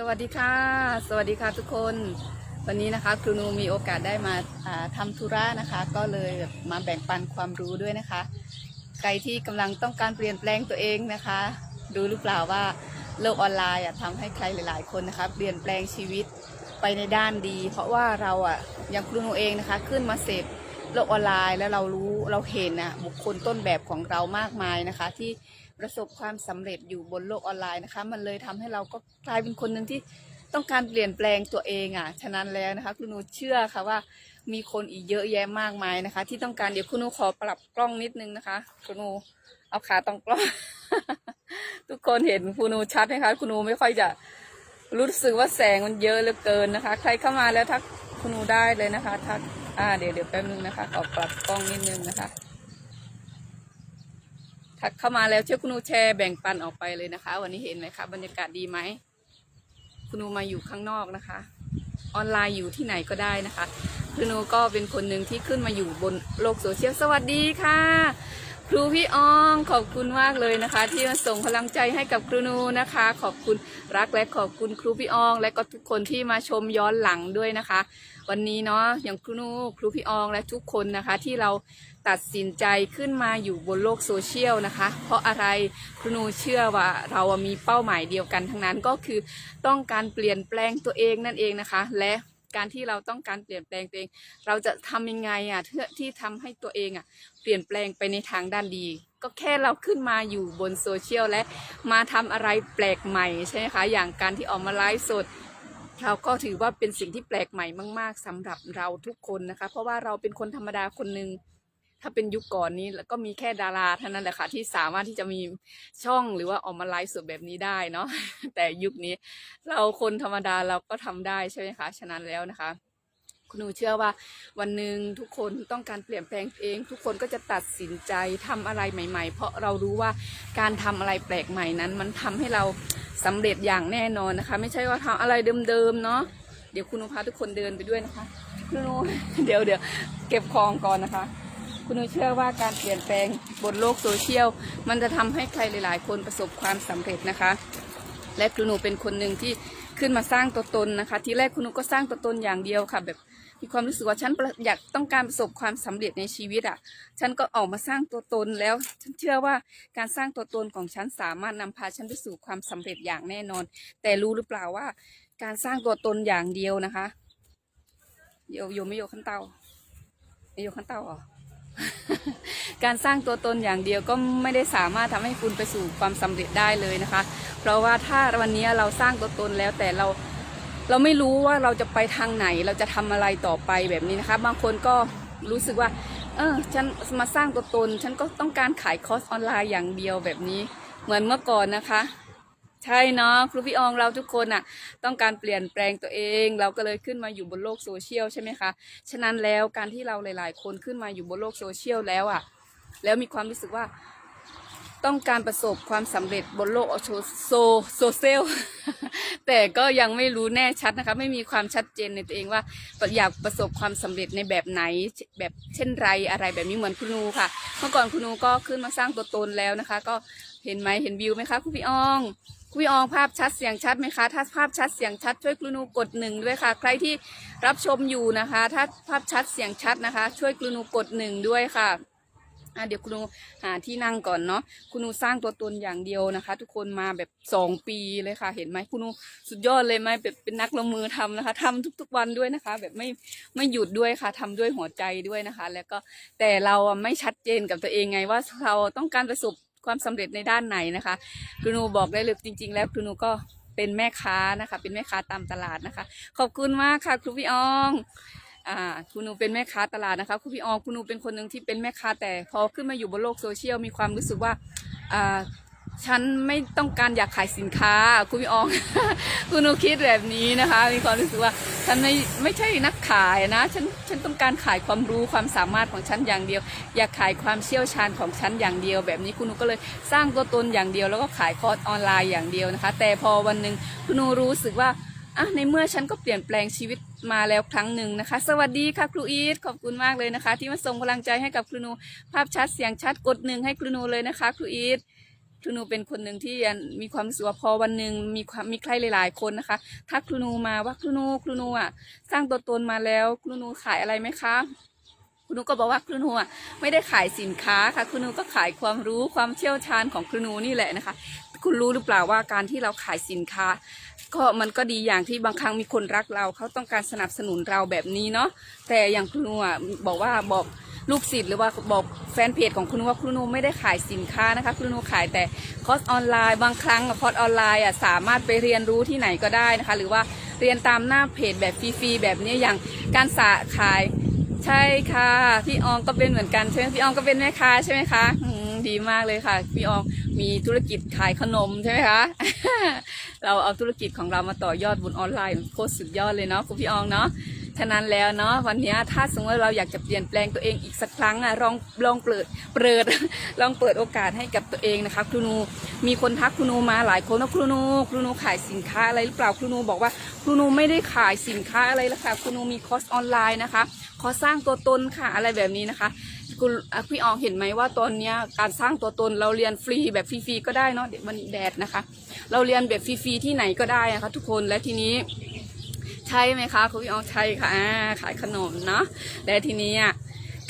สวัสดีค่ะ สวัสดีค่ะทุกคน วันนี้นะคะครูนูมีโอกาสได้มาอ่าทำธุระนะคะ ก็เลยมาแบ่งปันความรู้ด้วยนะคะ ใครที่กำลังต้องการเปลี่ยนแปลงตัวเองนะคะรู้หรือเปล่าว่าโลกออนไลน์อะทำให้ใครหลาย ๆ คนนะคะ เปลี่ยนแปลงชีวิตไปในด้านดี เพราะว่าเราอะอย่างครูนูเองนะคะ ขึ้นมาเสพโลกออนไลน์แล้วเรารู้เราเห็นนะบุคคลต้นแบบของเรามากมายนะคะที่ ประสบความสำเร็จอยู่บนโลกออนไลน์นะคะ มันเลยทำให้เราก็กลายเป็นคนหนึ่งที่ต้องการเปลี่ยนแปลงตัวเองอะ ฉะนั้นแล้วนะคะครูนูเชื่อค่ะว่ามีคนอีกเยอะแยะมากมายนะคะ ที่ต้องการเดี๋ยวครูนูขอปรับกล้องนิดนึงนะคะครูนูเอาขาตรงกล้อง ทุกคนเห็นครูนูชัดไหมคะครูนูไม่ค่อยจะรู้สึกว่าแสงมันเยอะเหลือเกินนะคะ ใครเข้ามาแล้วทักครูนูได้เลยนะคะทักอ่าเดี๋ยวเดี๋ยวแป๊บนึงนะคะขอปรับกล้องนิดนึงนะคะ ทักเข้ามาแล้วช่วยคุณูแชร์แบ่งปันออกไปเลยนะคะ วันนี้เห็นไหมคะบรรยากาศดีไหมคุณูมาอยู่ข้างนอกนะคะ ออนไลน์อยู่ที่ไหนก็ได้นะคะคุณนูก็เป็นคนหนึ่งที่ขึ้นมาอยู่บนโลกโซเชียลสวัสดีค่ะ ครูพี่อองขอบคุณมากเลยนะคะ ที่มาส่งพลังใจให้กับครูนูนะคะ ขอบคุณรักและขอบคุณครูพี่ออง และก็ทุกคนที่มาชมย้อนหลังด้วยนะคะ วันนี้เนาะอย่างครูนูครูพี่อองและทุกคนนะคะที่เรา ตัดสินใจขึ้นมาอยู่บนโลกโซเชียลนะคะ เพราะอะไรครูนูเชื่อว่าเรามีเป้าหมายเดียวกันทั้งนั้นก็คือต้องการเปลี่ยนแปลงตัวเองนั่นเองนะคะ และการที่เราต้องการเปลี่ยนแปลงตัวเอง เราจะทำยังไงอะเพื่อที่ทำให้ตัวเองอะ เปลี่ยนแปลงไปในทางด้านดี ก็แค่เราขึ้นมาอยู่บนโซเชียลและมาทำอะไรแปลกใหม่ใช่ไหมคะ อย่างการที่ออกมาไลฟ์สด เราก็ถือว่าเป็นสิ่งที่แปลกใหม่มาก ๆสำหรับเราทุกคนนะคะ เพราะว่าเราเป็นคนธรรมดาคนหนึ่ง ถ้าเป็นยุคก่อนนี้แล้วก็มีแค่ดาราเท่านั้นแหละค่ะ ที่สามารถที่จะมีช่องหรือว่าออกมาไลฟ์สดแบบนี้ได้เนาะแต่ยุคนี้ เราคนธรรมดาเราก็ทำได้ใช่ไหมคะฉะนั้นแล้วนะคะ คุณหนูเชื่อว่า วันหนึ่งทุกคนต้องการเปลี่ยนแปลงเอง ทุกคนก็จะตัดสินใจทำอะไรใหม่ ๆ เพราะเรารู้ว่าการทำอะไรแปลกใหม่นั้น มันทำให้เราสำเร็จอย่างแน่นอนนะคะ ไม่ใช่ว่าทำอะไรเดิมๆเนาะเดี๋ยวคุณหนูพาทุกคนเดินไปด้วยนะคะคุณหนูเดี๋ยวเดี๋ยวเก็บของก่อนนะคะ คุณหนูเชื่อว่าการเปลี่ยนแปลงบนโลกโซเชียล มันจะทำให้ใครหลาย ๆ คนประสบความสำเร็จนะคะ และคุณหนูเป็นคนหนึ่งที่ขึ้นมาสร้างตัวตนนะคะ ทีแรกคุณหนูก็สร้างตัวตนอย่างเดียวค่ะ แบบมีความรู้สึกว่าฉันอยากต้องการประสบความสำเร็จในชีวิตอะ ฉันก็ออกมาสร้างตัวตนแล้ว ฉันเชื่อว่าการสร้างตัวตนของฉันสามารถนำพาฉันไปสู่ความสำเร็จอย่างแน่นอน แต่รู้หรือเปล่าว่า การสร้างตัวตนอย่างเดียวนะคะโยโยไม่โยขั้นเตาไม่โยขั้นเตาเหรอ การสร้างตัวตนอย่างเดียวก็ไม่ได้สามารถทำให้คุณไปสู่ความสำเร็จได้เลยนะคะ เพราะว่าถ้าวันนี้เราสร้างตัวตนแล้วแต่เราเราไม่รู้ว่าเราจะไปทางไหนเราจะทำอะไรต่อไปแบบนี้นะคะ บางคนก็รู้สึกว่า เออฉันมาสร้างตัวตน ฉันก็ต้องการขายคอร์สออนไลน์อย่างเดียวแบบนี้ เหมือนเมื่อก่อนนะคะ ใช่เนาะครูพี่อองเราทุกคนอะต้องการเปลี่ยนแปลงตัวเอง เราก็เลยขึ้นมาอยู่บนโลกโซเชียลใช่ไหมคะฉะนั้นแล้วการที่เราหลาย ๆ คนขึ้นมาอยู่บนโลกโซเชียลแล้วอะแล้วมีความรู้สึกว่าต้องการประสบความสำเร็จบนโลกโซโซโซเชียลแต่ก็ยังไม่รู้แน่ชัดนะคะ ไม่มีความชัดเจนในตัวเองว่าอยากประสบความสำเร็จในแบบไหนแบบเช่นไรอะไรแบบนี้เหมือนคุณนูค่ะ เมื่อก่อนคุณนูก็ขึ้นมาสร้างตัวตนแล้วนะคะ ก็เห็นไหมเห็นวิวไหมคะคุณพี่ออง คุณพี่อองภาพชัดเสียงชัดไหมคะ ถ้าภาพชัดเสียงชัดช่วยคุณนูกดหนึ่งด้วยค่ะ ใครที่รับชมอยู่นะคะ ถ้าภาพชัดเสียงชัดนะคะ ช่วยคุณนูกดหนึ่งด้วยค่ะอะเดี๋ยวคุณูหาที่นั่งก่อนเนาะคุณูสร้างตัวตนอย่างเดียวนะคะ ทุกคนมาแบบสองปีเลยค่ะ เห็นไหมคุณูสุดยอดเลยไหมแบบเป็นนักลงมือทำนะคะทำทุก ๆวันด้วยนะคะ แบบไม่ไม่หยุดด้วยค่ะทำด้วยหัวใจด้วยนะคะ แล้วก็แต่เราไม่ชัดเจนกับตัวเองไงว่าเราต้องการประสบ ความสำเร็จในด้านไหนนะคะคุณนูบอกได้เลยจริง ๆ แล้วคุณนูก็เป็นแม่ค้านะคะ เป็นแม่ค้าตามตลาดนะคะ ขอบคุณมากค่ะครูพี่อองอ่าคุณนูเป็นแม่ค้าตลาดนะคะคุณพี่อองคุณนูเป็นคนหนึ่งที่เป็นแม่ค้าแต่พอขึ้นมาอยู่บนโลกโซเชียลมีความรู้สึกว่าอ่า ฉันไม่ต้องการอยากขายสินค้า คุณพี่ออง คุณนูคิดแบบนี้นะคะ มีความรู้สึกว่าฉันไม่ไม่ใช่นักขายนะ ฉันฉันต้องการขายความรู้ความสามารถของฉันอย่างเดียว อยากขายความเชี่ยวชาญของฉันอย่างเดียว แบบนี้คุณนูก็เลยสร้างตัวตนอย่างเดียว แล้วก็ขายคอร์สออนไลน์อย่างเดียวนะคะ แต่พอวันหนึ่งคุณนูรู้สึกว่าอะในเมื่อฉันก็เปลี่ยนแปลงชีวิตมาแล้วครั้งหนึ่งนะคะ สวัสดีค่ะครูอีทขอบคุณมากเลยนะคะ ที่มาส่งพลังใจให้กับครูนูภาพชัดเสียงชัดกดหนึ่งให้ครูนูเลยนะคะ ครูอีท ครูนูเป็นคนหนึ่งที่มีความรู้สึกว่าพอวันหนึ่งมีความมีใครหลายๆคนนะคะทักครูนูมาว่าครูนูครูนูอะสร้างตัวตนมาแล้วครูนูขายอะไรไหมคะครูนูก็บอกว่าครูนูอะไม่ได้ขายสินค้าค่ะครูนูก็ขายความรู้ความเชี่ยวชาญของครูนูนี่แหละนะคะ คุณรู้หรือเปล่าว่าการที่เราขายสินค้า ก็มันก็ดีอย่างที่บางครั้งมีคนรักเราเขาต้องการสนับสนุนเราแบบนี้เนาะแต่อย่างครูนูอะบอกว่าบอก ลูกศิษย์หรือว่าบอกแฟนเพจของคุณว่าครูนูไม่ได้ขายสินค้านะคะครูนูขายแต่คอร์สออนไลน์บางครั้งคอร์สออนไลน์อะสามารถไปเรียนรู้ที่ไหนก็ได้นะคะ หรือว่าเรียนตามหน้าเพจแบบฟรีๆแบบนี้อย่างการสาขายใช่ค่ะพี่อองก็เป็นเหมือนกันใช่ไหมพี่อองก็เป็นแม่ค้าใช่ไหมคะดีมากเลยค่ะ พี่อองมีธุรกิจขายขนมใช่ไหมคะ เราเอาธุรกิจของเรามาต่อยอดบนออนไลน์โคตรสุดยอดเลยเนาะคุณพี่อองเนาะ ฉะนั้นแล้วเนาะวันนี้ถ้าสมมติว่าเราอยากจะเปลี่ยนแปลงตัวเองอีกสักครั้งอะลองลองเปิดเปิดลองเปิดโอกาสให้กับตัวเองนะคะครูนูมีคนทักครูนูมาหลายคนว่าครูนูครูนูขายสินค้าอะไรหรือเปล่าครูนูบอกว่าครูนูไม่ได้ขายสินค้าอะไรละค่ะครูนูมีคอร์สออนไลน์นะคะขอสร้างตัวตนค่ะอะไรแบบนี้นะคะคุณพี่อองเห็นไหมว่าตอนนี้การสร้างตัวตนเราเรียนฟรีแบบฟรีๆก็ได้เนาะเดี๋ยวมันแดดนะคะ เราเรียนแบบฟรีๆที่ไหนก็ได้นะคะ ทุกคนและทีนี้ ใช่ไหมคะคุณพี่ออใช่ค่ะอ่าขายขนมเนาะและทีนี้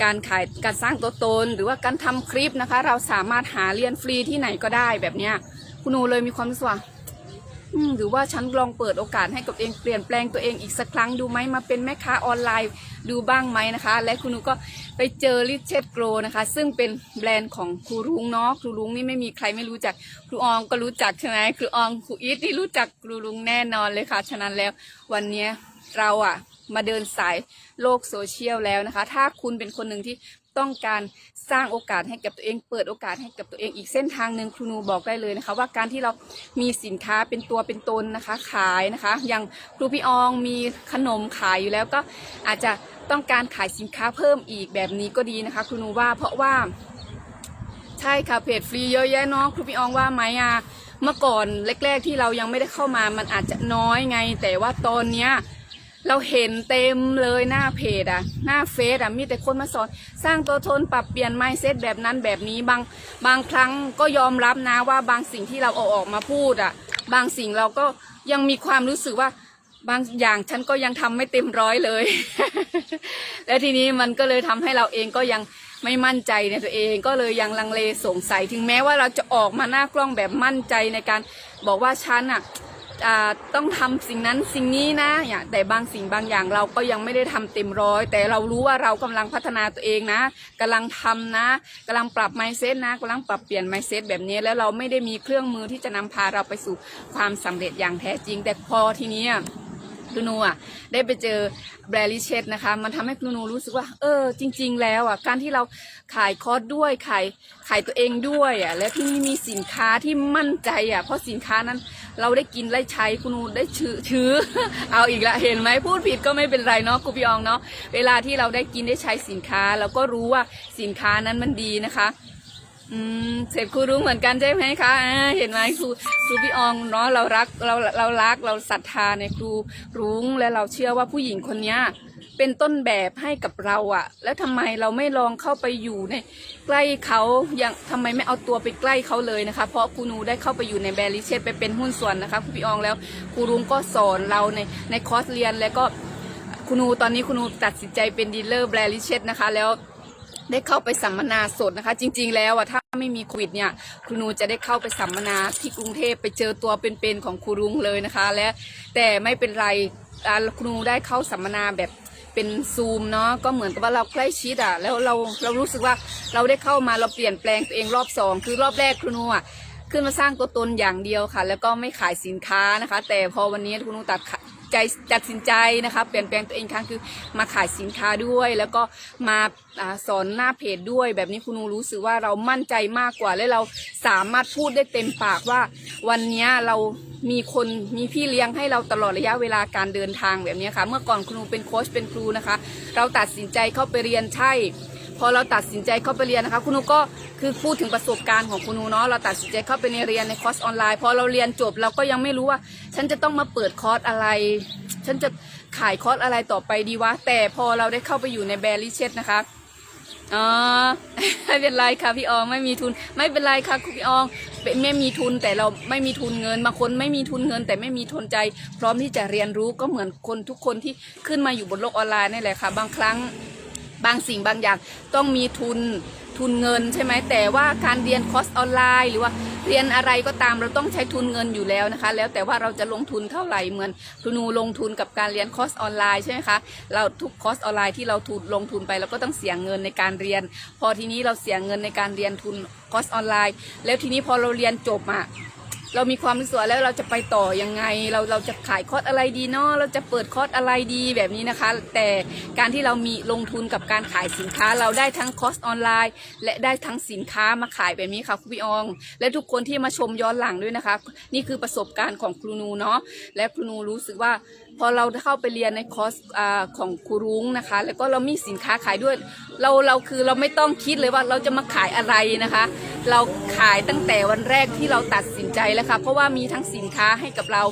การขายการสร้างตัวตนหรือว่าการทำคลิปนะคะ เราสามารถหาเรียนฟรีที่ไหนก็ได้แบบเนี้ยคุณหนูเลยมีความรู้สึกว่า อืมหรือว่าฉันลองเปิดโอกาสให้กับเองเปลี่ยนแปลงตัวเองอีกสักครั้งดูไหมมาเป็นแม่ค้าออนไลน์ดูบ้างไหมนะคะ และคุณนูก็ไปเจอลิเชตโกรนะคะ ซึ่งเป็นแบรนด์ของครูรุ้งเนาะครูรุ้งนี่ไม่มีใครไม่รู้จักครูอองก็รู้จักใช่ไหมครูอองครูอีทนี่รู้จักครูรุ้งแน่นอนเลยค่ะ ฉะนั้นแล้ววันนี้เราอะมาเดินสายโลกโซเชียลแล้วนะคะ ถ้าคุณเป็นคนหนึ่งที่ต้องการ สร้างโอกาสให้กับตัวเอง เปิดโอกาสให้กับตัวเองอีกเส้นทางหนึ่งครูนูบอกได้เลยนะคะ ว่าการที่เรามีสินค้าเป็นตัวเป็นตนนะคะ ขายนะคะ อย่างครูพี่อองมีขนมขายอยู่แล้วก็อาจจะต้องการขายสินค้าเพิ่มอีกแบบนี้ก็ดีนะคะครูนูว่าเพราะว่า ใช่ค่ะเพจฟรีเยอะแยะเน้องครูพี่อองว่าไหมอะเมื่อก่อนแรก ๆ ที่เรายังไม่ได้เข้ามามันอาจจะน้อยไง แต่ว่าตอนเนี้ย เราเห็นเต็มเลยหน้าเพจอะหน้าเฟซอะมีแต่คนมาสอน สร้างตัวตนปรับเปลี่ยนไมเซ็ตแบบนั้นแบบนี้บางบางครั้งก็ยอมรับนะว่าบางสิ่งที่เราเอาออกมาพูดอะบางสิ่งเราก็ยังมีความรู้สึกว่าบางอย่างฉันก็ยังทำไม่เต็มร้อยเลย และทีนี้มันก็เลยทำให้เราเองก็ยังไม่มั่นใจในตัวเองก็เลยยังลังเลสงสัยถึงแม้ว่าเราจะออกมาหน้ากล้องแบบมั่นใจในการบอกว่าฉันอะ ต้องทำสิ่งนั้นสิ่งนี้นะอย่างแต่บางสิ่งบางอย่างเราก็ยังไม่ได้ทำเต็มร้อย แต่เรารู้ว่าเรากำลังพัฒนาตัวเองนะกำลังทำนะกำลังปรับไมเซ็ตนะกำลังปรับเปลี่ยนไมเซ็ตแบบนี้แล้วเราไม่ได้มีเครื่องมือที่จะนำพาเราไปสู่ความสำเร็จอย่างแท้จริง แต่พอทีนี้ ครูนูอะได้ไปเจอแบรลิเชตนะคะ มันทำให้ครูนูรู้สึกว่า เออ จริง ๆ แล้วอะการที่เราขายคอร์สด้วยขายขายตัวเองด้วยอะและที่นี่มีสินค้าที่มั่นใจอะเพราะสินค้านั้นเราได้กินได้ใช้ครูนูได้ชื้อชื้อเอาอีกละเห็นไหมพูดผิดก็ไม่เป็นไรเนาะครูพี่อองเนาะเวลาที่เราได้กินได้ใช้สินค้าเราก็รู้ว่าสินค้านั้นมันดีนะคะ อืมเสร็จครูรุ้งเหมือนกันใช่ไหมคะอ่าเห็นไหมครูครูพี่อองเนาะเรารักเราเรารักเราศรัทธาในครูรุ้งและเราเชื่อว่าผู้หญิงคนเนี้ยเป็นต้นแบบให้กับเราอะแล้วทำไมเราไม่ลองเข้าไปอยู่ในใกล้เขาอยังทำไมไม่เอาตัวไปใกล้เขาเลยนะคะ เพราะครูนูได้เข้าไปอยู่ในแบริเชตไปเป็นหุ้นส่วนนะคะครูพี่อองแล้วครูรุ้งก็สอนเราในในคอร์สเรียนแล้วก็ครูนูตอนนี้ครูนูตัดสินใจเป็นดีลเลอร์แบริเชตนะคะ แล้วได้เข้าไปสัมมนาสดนะคะ จริง ๆ แล้วอะถ้า ไม่มีโควิดเนี่ยครูนูจะได้เข้าไปสัมมนาที่กรุงเทพไปเจอตัวเป็นๆของครูรุงเลยนะคะ และแต่ไม่เป็นไรครูนูได้เข้าสัมมนาแบบเป็นซูมเนาะก็เหมือนกับว่าเราใกล้ชิดอะแล้วเราเรารู้สึกว่าเราได้เข้ามาเราเปลี่ยนแปลงตัวเองรอบสองคือรอบแรกครูนูอะขึ้นมาสร้างตัวตนอย่างเดียวค่ะ แล้วก็ไม่ขายสินค้านะคะ แต่พอวันนี้ครูนูตัด ใจตัดสินใจนะคะ เปลี่ยนแปลงตัวเองครั้งคือมาขายสินค้าด้วย แล้วก็มาอสอนหน้าเพจด้วย แบบนี้คุณนูรู้สึกว่าเรามั่นใจมากกว่า และเราสามารถพูดได้เต็มปากว่า วันนี้เรามีคนมีพี่เลี้ยงให้เราตลอดระยะเวลาการเดินทางแบบนี้ค่ะ เมื่อก่อนคุณนูเป็นโค้ชเป็นครูนะคะ เราตัดสินใจเข้าไปเรียนใช่ พอเราตัดสินใจเข้าไปเรียนนะคะ คุณนูก็คือพูดถึงประสบการณ์ของคุณนูเนาะเราตัดสินใจเข้าไปในเรียนในคอร์สออนไลน์พอเราเรียนจบเราก็ยังไม่รู้ว่า ฉันจะต้องมาเปิดคอร์สอะไร ฉันจะขายคอร์สอะไรต่อไปดีวะแต่พอเราได้เข้าไปอยู่ในแบริเชตนะคะอ๋อไม่เป็นไรค่ะพี่อองไม่มีทุน ไม่เป็นไรค่ะคุณพี่อองไม่มีทุนแต่เราไม่มีทุนเงินบางคนไม่มีทุนเงิน แต่ไม่มีทุนใจ พร้อมที่จะเรียนรู้ก็เหมือนคนทุกคนที่ขึ้นมาอยู่บนโลกออนไลน์นี่แหละค่ะ บางครั้ง บางสิ่งบางอย่างต้องมีทุนทุนเงินใช่ไหมแต่ว่าการเรียนคอร์สออนไลน์หรือว่าเรียนอะไรก็ตามเราต้องใช้ทุนเงินอยู่แล้วนะคะ แล้วแต่ว่าเราจะลงทุนเท่าไหร่เหมือนครูนูลงทุนกับการเรียนคอร์สออนไลน์ใช่ไหมคะเราทุกคอร์สออนไลน์ที่เราทุนลงทุนไปเราก็ต้องเสียเงินในการเรียน พอทีนี้เราเสียเงินในการเรียนทุนคอร์สออนไลน์ แล้วทีนี้พอเราเรียนจบอะ เรามีความรู้สึกว่าแล้วเราจะไปต่อยังไง เราเราจะขายคอร์สอะไรดีเนาะเราจะเปิดคอร์สอะไรดีแบบนี้นะคะ แต่การที่เรามีลงทุนกับการขายสินค้า เราได้ทั้งคอร์สออนไลน์ และได้ทั้งสินค้ามาขายแบบนี้ค่ะคุณพี่ออง และทุกคนที่มาชมย้อนหลังด้วยนะคะ นี่คือประสบการณ์ของครูนูเนาะและครูนูรู้สึกว่า พอเราเข้าไปเรียนในคอร์สอของครูรุ้งนะคะ แล้วก็เรามีสินค้าขายด้วย เราเราคือเราไม่ต้องคิดเลยว่าเราจะมาขายอะไรนะคะ เราขายตั้งแต่วันแรกที่เราตัดสินใจแล้วค่ะเพราะว่ามีทั้งสินค้าให้กับเรา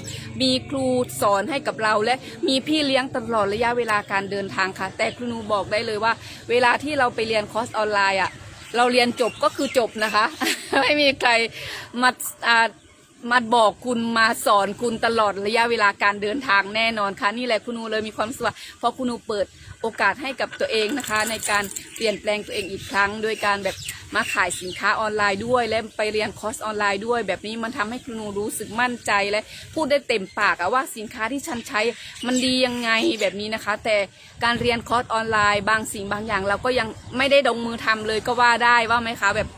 มีครูสอนให้กับเราและมีพี่เลี้ยงตลอดระยะเวลาการเดินทางค่ะ แต่ครูนูบอกได้เลยว่า เวลาที่เราไปเรียนคอร์สออนไลน์อะเราเรียนจบก็คือจบนะคะ ไม่มีใครมาอ่า มาบอกคุณมาสอนคุณตลอดระยะเวลาการเดินทางแน่นอนค่ะ นี่แหละคุณนูเลยมีความสุขเพราะคุณนูเปิดโอกาสให้กับตัวเองนะคะ ในการเปลี่ยนแปลงตัวเองอีกครั้ง โดยการแบบมาขายสินค้าออนไลน์ด้วย และไปเรียนคอร์สออนไลน์ด้วย แบบนี้มันทำให้คุณนูรู้สึกมั่นใจและพูดได้เต็มปากว่าสินค้าที่ฉันใช้มันดียังไงแบบนี้นะคะ แต่การเรียนคอร์สออนไลน์ บางสิ่งบางอย่าง เราก็ยังไม่ได้ลงมือทำเลยก็ว่าได้ว่าไหมคะแบบ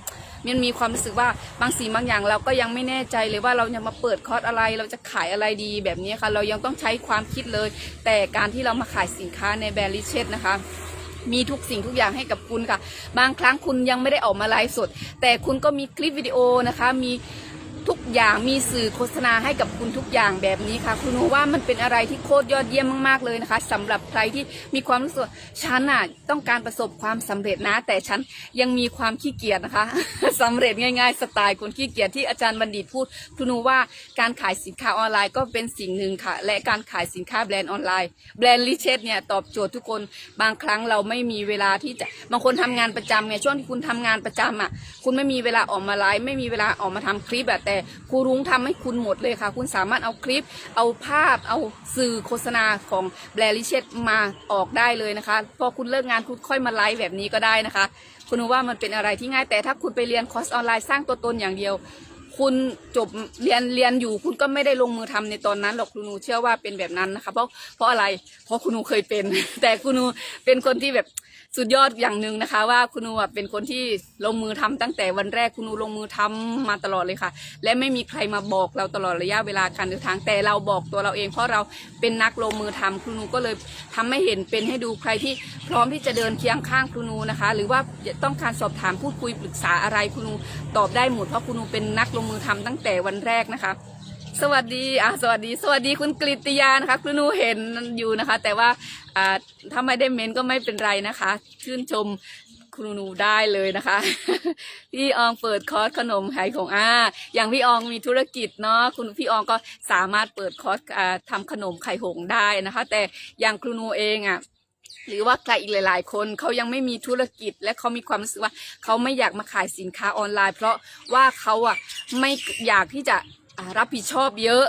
มันมีความรู้สึกว่าบางสิ่งบางอย่างเราก็ยังไม่แน่ใจเลยว่าเราจะมาเปิดคอร์สอะไร เราจะขายอะไรดีแบบนี้ค่ะ เรายังต้องใช้ความคิดเลย แต่การที่เรามาขายสินค้าในแบรนด์ลิเชตนะคะมีทุกสิ่งทุกอย่างให้กับคุณค่ะ บางครั้งคุณยังไม่ได้ออกมาไลฟ์สด แต่คุณก็มีคลิปวิดีโอนะคะ มี ทุกอย่างมีสื่อโฆษณาให้กับคุณทุกอย่างแบบนี้ค่ะ คุณรู้ว่ามันเป็นอะไรที่โคตรยอดเยี่ยมมากๆเลยนะคะสำหรับใครที่มีความรู้สึกฉันน่ะต้องการประสบความสำเร็จนะ แต่ฉันยังมีความขี้เกียจนะคะสำเร็จง่าย ๆ สไตล์คนขี้เกียจที่อาจารย์บัณฑิตพูด คุณรู้ว่าการขายสินค้าออนไลน์ก็เป็นสิ่งหนึ่งค่ะ และการขายสินค้าแบรนด์ออนไลน์แบรนด์ลิเชตเนี่ยตอบโจทย์ทุกคนบางครั้งเราไม่มีเวลาที่จะบางคนทำงานประจำไงช่วงที่คุณทำงานประจำอะคุณไม่มีเวลาออกมาไลฟ์ไม่มีเวลาออกมาทำคลิปอะแต่ครูรุ้งทำให้คุณหมดเลยค่ะ คุณสามารถเอาคลิป เอาภาพ เอาสื่อโฆษณาของแบรลิเชตมาออกได้เลยนะคะ พอคุณเลิกงานคุณค่อยมาไลฟ์แบบนี้ก็ได้นะคะ คุณรู้ว่ามันเป็นอะไรที่ง่ายแต่ถ้าคุณไปเรียนคอร์สออนไลน์สร้างตัวตนอย่างเดียว คุณจบเรียนเรียนอยู่ คุณก็ไม่ได้ลงมือทำในตอนนั้นหรอกคุณหนูเชื่อว่าเป็นแบบนั้นนะคะ เพราะเพราะอะไร เพราะคุณหนูเคยเป็น แต่คุณหนูเป็นคนที่แบบสุดยอดอย่างหนึ่งนะคะ ว่าคุณหนูอะเป็นคนที่ลงมือทำตั้งแต่วันแรกคุณหนูลงมือทำมาตลอดเลยค่ะ และไม่มีใครมาบอกเราตลอดระยะเวลาการเดินทาง แต่เราบอกตัวเราเองเพราะเราเป็นนักลงมือทำคุณหนูก็เลยทำให้เห็นเป็นให้ดูใครที่พร้อมที่จะเดินเคียงข้างคุณหนูนะคะ หรือว่าต้องการสอบถามพูดคุยปรึกษาอะไรคุณหนูตอบได้หมดเพราะคุณหนูเป็นนักลงมือทำตั้งแต่วันแรกนะคะ สวัสดีอะสวัสดี สวัสดีคุณกฤติยานะคะคุณนูเห็นอยู่นะคะ แต่ว่าอ่าถ้าไม่ได้เมนก็ไม่เป็นไรนะคะ ชื่นชมคุณนูได้เลยนะคะ พี่อองเปิดคอร์สขนมขายของอ่าอย่างพี่อองมีธุรกิจเนาะคุณพี่อองก็สามารถเปิดคอร์สอ่าทำขนมไข่หงได้นะคะ แต่อย่างครูนูเองอะ หรือว่าใครอีกหลาย ๆ คนเขายังไม่มีธุรกิจ และเขามีความรู้สึกว่าเขาไม่อยากมาขายสินค้าออนไลน์ เพราะว่าเขาอะไม่อยากที่จะรับผิดชอบเยอะ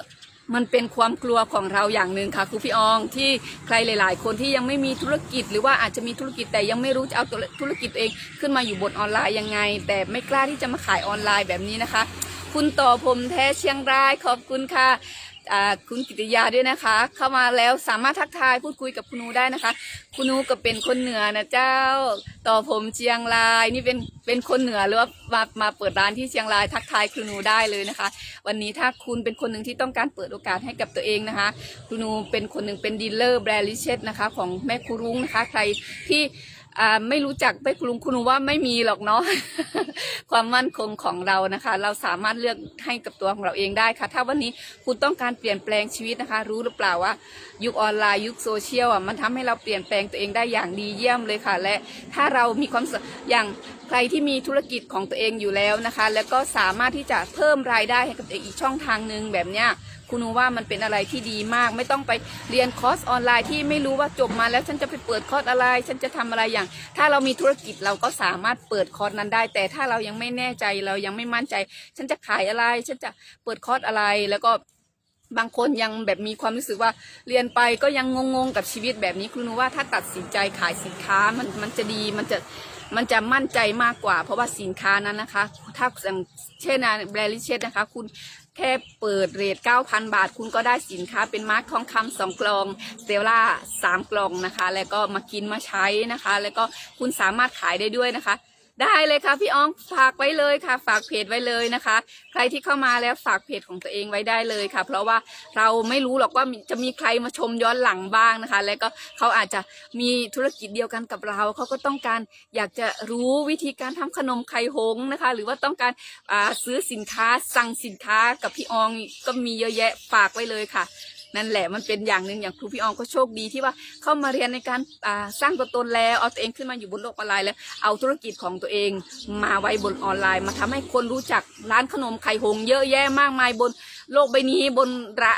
มันเป็นความกลัวของเราอย่างหนึ่งค่ะครูพี่อองที่ใครหลาย ๆ คนที่ยังไม่มีธุรกิจ หรือว่าอาจจะมีธุรกิจแต่ยังไม่รู้จะเอาธุรกิจตัวเองขึ้นมาอยู่บนออนไลน์ยังไง แต่ไม่กล้าที่จะมาขายออนไลน์แบบนี้นะคะคุณต่อผมแท้เชียงรายขอบคุณค่ะคุณกิติยาด้วยนะคะ เข้ามาแล้วสามารถทักทายพูดคุยกับคุณนูได้นะคะ คุณนูก็เป็นคนเหนือนะเจ้า ต่อผมเชียงรายนี่เป็นเป็นคนเหนือหรือว่ามามาเปิดร้านที่เชียงรายทักทายคุณนูได้เลยนะคะ วันนี้ถ้าคุณเป็นคนหนึ่งที่ต้องการเปิดโอกาสให้กับตัวเองนะคะคุณนูเป็นคนหนึ่งเป็นดีลเลอร์แบรนด์ลิเชตนะคะของแม่ครูรุ้งนะคะ ใครที่ ไม่รู้จักไม่คุณลุงคุณนูว่าไม่มีหรอกเนาะความมั่นคงของเรานะคะ เราสามารถเลือกให้กับตัวของเราเองได้ค่ะ ถ้าวันนี้คุณต้องการเปลี่ยนแปลงชีวิตนะคะ รู้หรือเปล่าว่า ยุคออนไลน์ยุคโซเชียลอะมันทำให้เราเปลี่ยนแปลงตัวเองได้อย่างดีเยี่ยมเลยค่ะ และถ้าเรามีความสุขอย่าง ใครที่มีธุรกิจของตัวเองอยู่แล้วนะคะ แล้วก็สามารถที่จะเพิ่มรายได้ให้กับตัวเองอีกช่องทางหนึ่งแบบเนี้ยคุณนูว่ามันเป็นอะไรที่ดีมาก ไม่ต้องไปเรียนคอร์สออนไลน์ที่ไม่รู้ว่าจบมาแล้วฉันจะไปเปิดคอร์สอะไร ฉันจะทำอะไรอย่าง ถ้าเรามีธุรกิจเราก็สามารถเปิดคอร์สนั้นได้ แต่ถ้าเรายังไม่แน่ใจเรายังไม่มั่นใจ ฉันจะขายอะไร ฉันจะเปิดคอร์สอะไรแล้วก็บางคนยังแบบมีความรู้สึกว่าเรียนไปก็ยังงงๆกับชีวิตแบบนี้คุณรู้ว่าถ้าตัดสินใจขายสินค้ามันมันจะดีมันจะ มันจะมั่นใจมากกว่า เพราะว่าสินค้านั้นนะคะ ถ้าอย่างเช่นแบรนด์ลิเชตนะคะ คุณแค่เปิดเรท 9,000 บาท คุณก็ได้สินค้าเป็นมาร์คทองคำสองกล่องเซลล่าสามกล่องนะคะ แล้วก็มากินมาใช้นะคะ แล้วก็คุณสามารถขายได้ด้วยนะคะ ได้เลยค่ะพี่อองฝากไว้เลยค่ะ ฝากเพจไว้เลยนะคะ ใครที่เข้ามาแล้วฝากเพจของตัวเองไว้ได้เลยค่ะ เพราะว่าเราไม่รู้หรอกว่าจะมีใครมาชมย้อนหลังบ้างนะคะ แล้วก็เขาอาจจะมีธุรกิจเดียวกันกับเราเขาก็ต้องการอยากจะรู้วิธีการทำขนมไข่หงนะคะ หรือว่าต้องการซื้อสินค้าสั่งสินค้ากับพี่อองก็มีเยอะแยะฝากไว้เลยค่ะ นั่นแหละมันเป็นอย่างหนึ่งอย่างครูพี่อองก็โชคดีที่ว่าเข้ามาเรียนในการสร้างตัวตนแล้วเอาตัวเองขึ้นมาอยู่บนโลกออนไลน์แล้วเอาธุรกิจของตัวเองมาไว้บนออนไลน์ มาทำให้คนรู้จักร้านขนมไข่หงเยอะแยะมากมายบนโลกใบนี้บนรา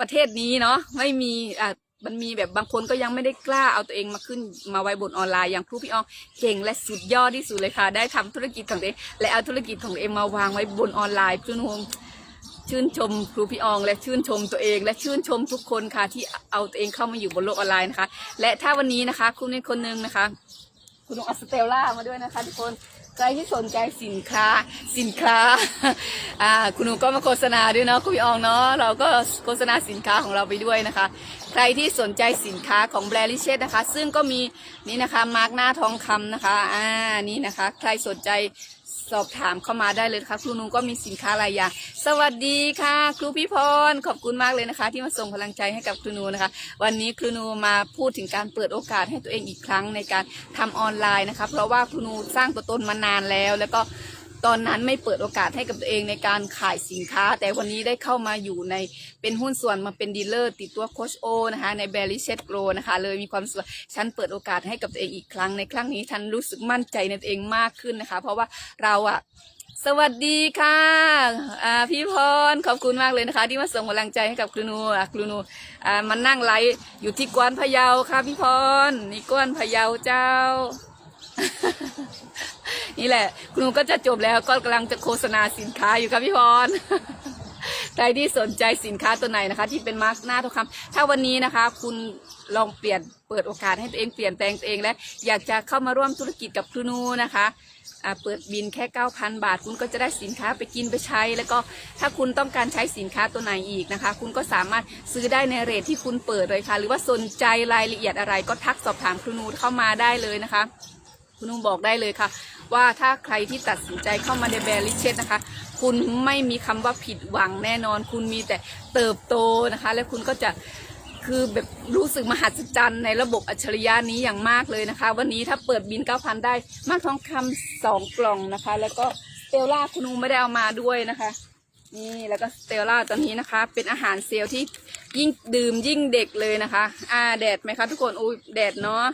ประเทศนี้เนาะไม่มีอ่ามันมีแบบบางคนก็ยังไม่ได้กล้าเอาตัวเองมาขึ้นมาไว้บนออนไลน์อย่างครูพี่อองเก่งและสุดยอดที่สุดเลยค่ะ ได้ทำธุรกิจของตัวเองและเอาธุรกิจของตัวเองมาวางไว้บนออนไลน์เพื่อนง ชื่นชมครูพี่ออง และชื่นชมตัวเอง และชื่นชมทุกคนค่ะที่เอาตัวเองเข้ามาอยู่บนโลกออนไลน์นะคะ และถ้าวันนี้นะคะคุณเป็นคนหนึ่งนะคะ คุณออสเตลล่ามาด้วยนะคะทุกคนใครที่สนใจสินค้าสินค้าอ่าคุณหนูก็มาโฆษณาด้วยเนาะคุณพี่อองเนาะเราก็โฆษณาสินค้าของเราไปด้วยนะคะ ใครที่สนใจสินค้าของแบรนด์ลิเชตนะคะ ซึ่งก็มีนี่นะคะมาร์กหน้าทองคำนะคะอ่านี่นะคะ ใครสนใจ สอบถามเข้ามาได้เลยนะคะครูนุก็มีสินค้าหลายอย่างสวัสดีค่ะ ครูพี่พรขอบคุณมากเลยนะคะ ที่มาส่งพลังใจให้กับครูนูนะคะ วันนี้ครูนูมาพูดถึงการเปิดโอกาสให้ตัวเองอีกครั้งในการทำออนไลน์นะคะ เพราะว่าครูนูสร้างตัวตนมานานแล้ว แล้วก็ ตอนนั้นไม่เปิดโอกาสให้กับตัวเองในการขายสินค้า แต่วันนี้ได้เข้ามาอยู่ในเป็นหุ้นส่วนมาเป็นดีลเลอร์ ติดตัวโคชโอนะคะในแบริเชตโกรนะคะเลยมีความสึกว่าฉันเปิดโอกาสให้กับตัวเองอีกครั้งในครั้งนี้ฉันรู้สึกมั่นใจในตัวเองมากขึ้นนะคะ เพราะว่าเราอะสวัสดีค่ะพี่พรขอบคุณมากเลยนะคะ ที่มาส่งกำลังใจให้กับครูนูอะครูนูอ่ามานั่งไลฟ์อยู่ที่กวนพะเยาค่ะพี่พรนี่กวนพะเยาเจ้า นี่แหละ คุณลุงก็จะจบแล้วก็กำลังจะโฆษณาสินค้าอยู่ครับพี่พรใครที่สนใจสินค้าตัวไหนนะคะ ที่เป็นมาร์กหน้าทองคำถ้าวันนี้นะคะ คุณลองเปลี่ยนเปิดโอกาสให้ตัวเองเปลี่ยนแปลงตัวเองและ อยากจะเข้ามาร่วมธุรกิจกับครูนูนะคะเปิดบินแค่ 9,000 บาท คุณก็จะได้สินค้าไปกินไปใช้ แล้วก็ถ้าคุณต้องการใช้สินค้าตัวไหนอีกนะคะ คุณก็สามารถซื้อได้ในเรทที่คุณเปิดเลยค่ะ หรือว่าสนใจรายละเอียดอะไรก็ทักสอบถามครูนูเข้ามาได้เลยนะคะ คุณลุงบอกได้เลยค่ะ ว่าถ้าใครที่ตัดสินใจเข้ามาในแบรนด์ลิเชตนะคะ คุณไม่มีคำว่าผิดหวังแน่นอน คุณมีแต่เติบโตนะคะ และคุณก็จะคือแบบรู้สึกมหัศจรรย์ในระบบอัจฉริยะนี้อย่างมากเลยนะคะ วันนี้ถ้าเปิดบิน 9,000 ได้มากทองคำสองกล่องนะคะ แล้วก็สเตลล่าคุณลุงไม่ได้เอามาด้วยนะคะนี่แล้วก็สเตลล่าตอนนี้นะคะ เป็นอาหารเซลล์ที่ยิ่งดื่มยิ่งเด็กเลยนะคะ อ่าแดดไหมคะทุกคนโอ้ยแดดเนาะ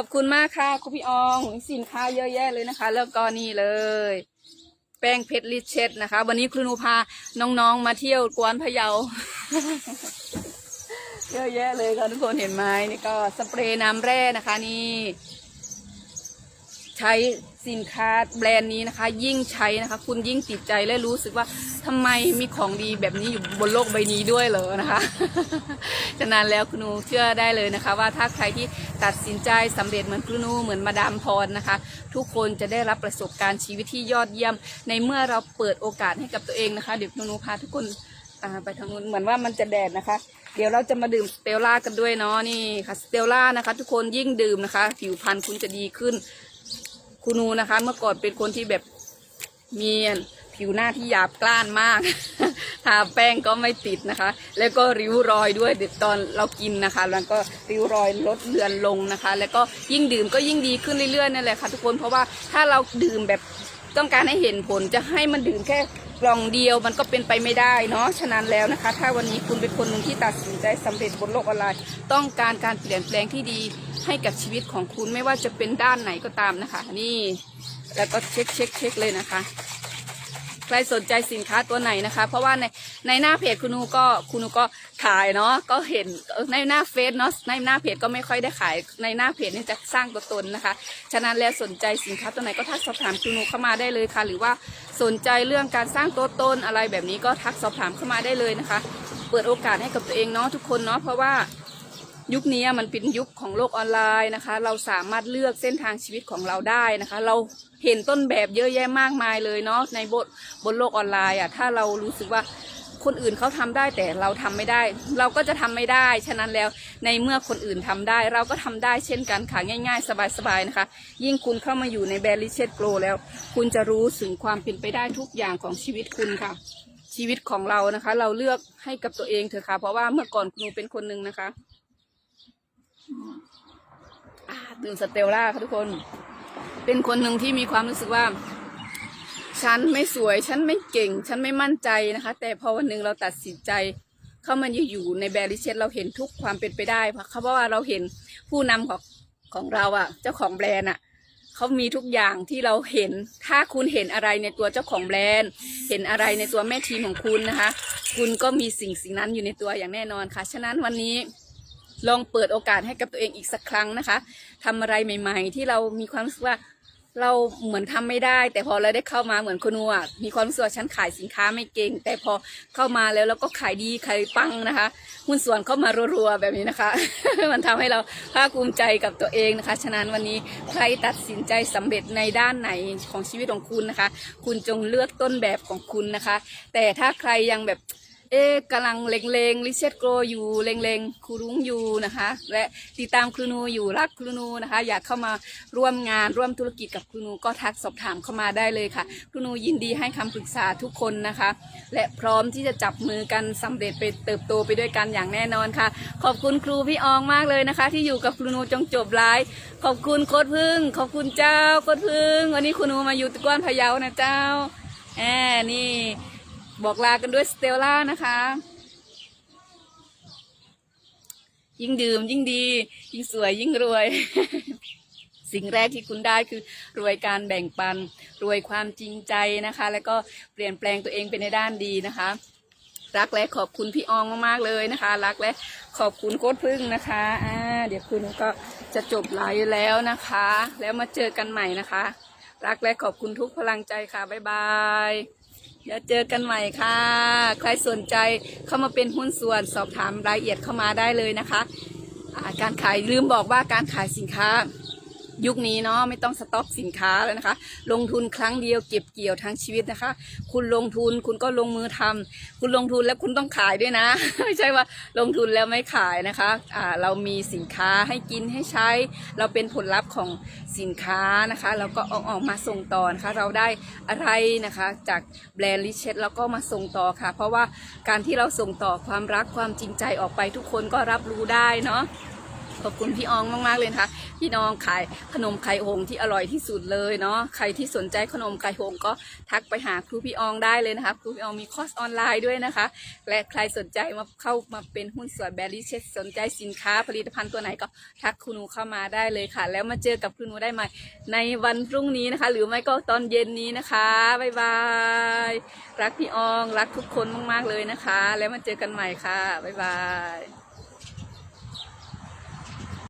ขอบคุณมากค่ะคุณพี่อองสินค้าเยอะแยะเลยนะคะ แล้วก็นี่เลย แป้งเพชรลิเชตนะคะ วันนี้ครูนูพาน้องๆมาเที่ยวกวนพะเยา เยอะแยะเลยค่ะทุกคนเห็นไหมนี่ก็สเปรย์น้ำแร่นะคะ นี่ ใช้ สินค้าแบรนด์นี้นะคะ ยิ่งใช้นะคะ คุณยิ่งติดใจและรู้สึกว่าทำไมมีของดีแบบนี้อยู่บนโลกใบนี้ด้วยเหรอนะคะฉะนั้นแล้วคุณนูเชื่อได้เลยนะคะ ว่าถ้าใครที่ตัดสินใจสำเร็จเหมือนคุณนูเหมือนมาดามพรนะคะ ทุกคนจะได้รับประสบการณ์ชีวิตที่ยอดเยี่ยม ในเมื่อเราเปิดโอกาสให้กับตัวเองนะคะ เดี๋ยวคุณนูพาทุกคนไปทางนู้นเหมือนว่ามันจะแดดนะคะ เดี๋ยวเราจะมาดื่มสเตลล่ากันด้วยเนาะนี่ค่ะสเตลล่านะคะ ทุกคนยิ่งดื่มนะคะ ผิวพรรณคุณจะดีขึ้น คุณนูนะคะ เมื่อก่อนเป็นคนที่แบบมีผิวหน้าที่หยาบกร้านมาก ทาแป้งก็ไม่ติดนะคะ แล้วก็ริ้วรอยด้วยเดี๋ยวตอนเรากินนะคะ แล้วก็ริ้วรอยลดเลือนลงนะคะ แล้วก็ยิ่งดื่มก็ยิ่งดีขึ้นเรื่อยๆนั่นแหละค่ะทุกคนเพราะว่าถ้าเราดื่มแบบต้องการให้เห็นผลจะให้มันดื่มแค่กล่องเดียวมันก็เป็นไปไม่ได้เนาะฉะนั้นแล้วนะคะ ถ้าวันนี้คุณเป็นคนหนึ่งที่ตัดสินใจสำเร็จบนโลกออนไลน์ต้องการการเปลี่ยนแปลงที่ดี ให้กับชีวิตของคุณไม่ว่าจะเป็นด้านไหนก็ตามนะคะ นี่แล้วก็เช็คเช็คเช็คเลยนะคะ ใครสนใจสินค้าตัวไหนนะคะ เพราะว่าในในหน้าเพจคุณนูก็คุณนูก็ขายเนาะก็เห็นในหน้าเฟซเนาะในหน้าเพจก็ไม่ค่อยได้ขายในหน้าเพจนี่จะสร้างตัวตนนะคะ ฉะนั้นแล้วสนใจสินค้าตัวไหนก็ทักสอบถามคุณนูเข้ามาได้เลยค่ะ หรือว่าสนใจเรื่องการสร้างตัวตนอะไรแบบนี้ก็ทักสอบถามเข้ามาได้เลยนะคะ เปิดโอกาสให้กับตัวเองเนาะทุกคนเนาะเพราะว่า ยุคนี้มันเป็นยุคของโลกออนไลน์นะคะ เราสามารถเลือกเส้นทางชีวิตของเราได้นะคะ เราเห็นต้นแบบเยอะแยะมากมายเลยเนาะในบนบนโลกออนไลน์อะถ้าเรารู้สึกว่าคนอื่นเขาทำได้แต่เราทำไม่ได้ เราก็จะทำไม่ได้ ฉะนั้นแล้วในเมื่อคนอื่นทำได้ เราก็ทำได้เช่นกันค่ะง่ายๆ สบายๆนะคะ ยิ่งคุณเข้ามาอยู่ในแบริเชตโกลแล้ว คุณจะรู้ถึงความเป็นไปได้ทุกอย่างของชีวิตคุณค่ะ ชีวิตของเรานะคะ เราเลือกให้กับตัวเองเถอะค่ะ เพราะว่าเมื่อก่อนคุณเป็นคนหนึ่งนะคะ ตื่นสเตลล่าค่ะทุกคน เป็นคนหนึ่งที่มีความรู้สึกว่า ฉันไม่สวย ฉันไม่เก่ง ฉันไม่มั่นใจนะคะ แต่พอวันหนึ่งเราตัดสินใจ เข้ามาอยู่ในแบริเชตเราเห็นทุกความเป็นไปได้ เพราะเพราะว่าเราเห็นผู้นำของของเราอะเจ้าของแบรนด์อะเขามีทุกอย่างที่เราเห็น ถ้าคุณเห็นอะไรในตัวเจ้าของแบรนด์ เห็นอะไรในตัวแม่ทีมของคุณนะคะ คุณก็มีสิ่งสิ่งนั้นอยู่ในตัวอย่างแน่นอนค่ะ ฉะนั้นวันนี้ ลองเปิดโอกาสให้กับตัวเองอีกสักครั้งนะคะทำอะไรใหม่ ๆ ที่เรามีความรู้สึกว่าเราเหมือนทำไม่ได้ แต่พอเราได้เข้ามาเหมือนคุณนัวมีความรู้สึกว่าฉันขายสินค้าไม่เก่ง แต่พอเข้ามาแล้วเราก็ขายดีขายปังนะคะหุ้นส่วนเข้ามารัวๆแบบนี้นะคะ มันทำให้เราภาคภูมิใจกับตัวเองนะคะ ฉะนั้นวันนี้ใครตัดสินใจสำเร็จในด้านไหนของชีวิตของคุณนะคะ คุณจงเลือกต้นแบบของคุณนะคะ แต่ถ้าใครยังแบบ เอ๊ะกำลังเลงๆลิเชตโกรอยู่เลงๆครูรุ้งอยู่นะคะ และติดตามครูนูอยู่รักครูนูนะคะ อยากเข้ามาร่วมงานร่วมธุรกิจกับครูนูก็ทักสอบถามเข้ามาได้เลยค่ะ ครูนูยินดีให้คำปรึกษาทุกคนนะคะ และพร้อมที่จะจับมือกันสำเร็จไปเติบโตไปด้วยกันอย่างแน่นอนค่ะ ขอบคุณครูพี่อองมากเลยนะคะ ที่อยู่กับครูนูจงจบไลฟ์ขอบคุณโคดพึ่ง ขอบคุณเจ้าโคดพึ่ง วันนี้ครูนูมาอยู่ตะกวนพะเยานะเจ้าแอนี่ บอกลากันด้วยสเตลล่านะคะ ยิ่งดื่มยิ่งดี ยิ่งสวยยิ่งรวย สิ่งแรกที่คุณได้คือรวยการแบ่งปัน รวยความจริงใจนะคะ แล้วก็เปลี่ยนแปลงตัวเองไปในด้านดีนะคะ รักและขอบคุณพี่อองมากๆเลยนะคะ รักและขอบคุณโค้ดพึ่งนะคะอ่าเดี๋ยวคุณก็จะจบไลฟ์แล้วนะคะ แล้วมาเจอกันใหม่นะคะ รักและขอบคุณทุกพลังใจค่ะบ๊ายบาย เดี๋ยวเจอกันใหม่ค่ะ ใครสนใจเข้ามาเป็นหุ้นส่วนสอบถามรายละเอียดเข้ามาได้เลยนะคะาการขายลืมบอกว่าการขายสินค้า ยุคนี้เนาะไม่ต้องสต็อกสินค้าแล้วนะคะ ลงทุนครั้งเดียวเก็บเกี่ยวทั้งชีวิตนะคะ คุณลงทุนคุณก็ลงมือทำคุณลงทุนแล้วคุณต้องขายด้วยนะ ไม่ใช่ว่าลงทุนแล้วไม่ขายนะคะอ่าเรามีสินค้าให้กินให้ใช้ เราเป็นผลลัพธ์ของสินค้านะคะเราก็เอาออกมาส่งต่อนะคะ เราได้อะไรนะคะจากแบรนด์ลิเชตแล้วก็มาส่งต่อค่ะ เพราะว่าการที่เราส่งต่อความรักความจริงใจออกไปทุกคนก็รับรู้ได้เนาะ ขอบคุณพี่อองมากๆเลยนะคะพี่น้องขายขนมไข่หงที่อร่อยที่สุดเลยเนาะใครที่สนใจขนมไข่หงก็ทักไปหาครูพี่อองได้เลยนะคะครูพี่อองมีคอร์สออนไลน์ด้วยนะคะ และใครสนใจมาเข้ามาเป็นหุ้นส่วนแบริเชสสนใจสินค้าผลิตภัณฑ์ตัวไหนก็ทักครูนูเข้ามาได้เลยค่ะ แล้วมาเจอกับครูนูได้ใหม่ในวันพรุ่งนี้นะคะ หรือไม่ก็ตอนเย็นนี้นะคะบ๊ายบายรักพี่อองรักทุกคนมากๆเลยนะคะ แล้วมาเจอกันใหม่ค่ะบ๊ายบาย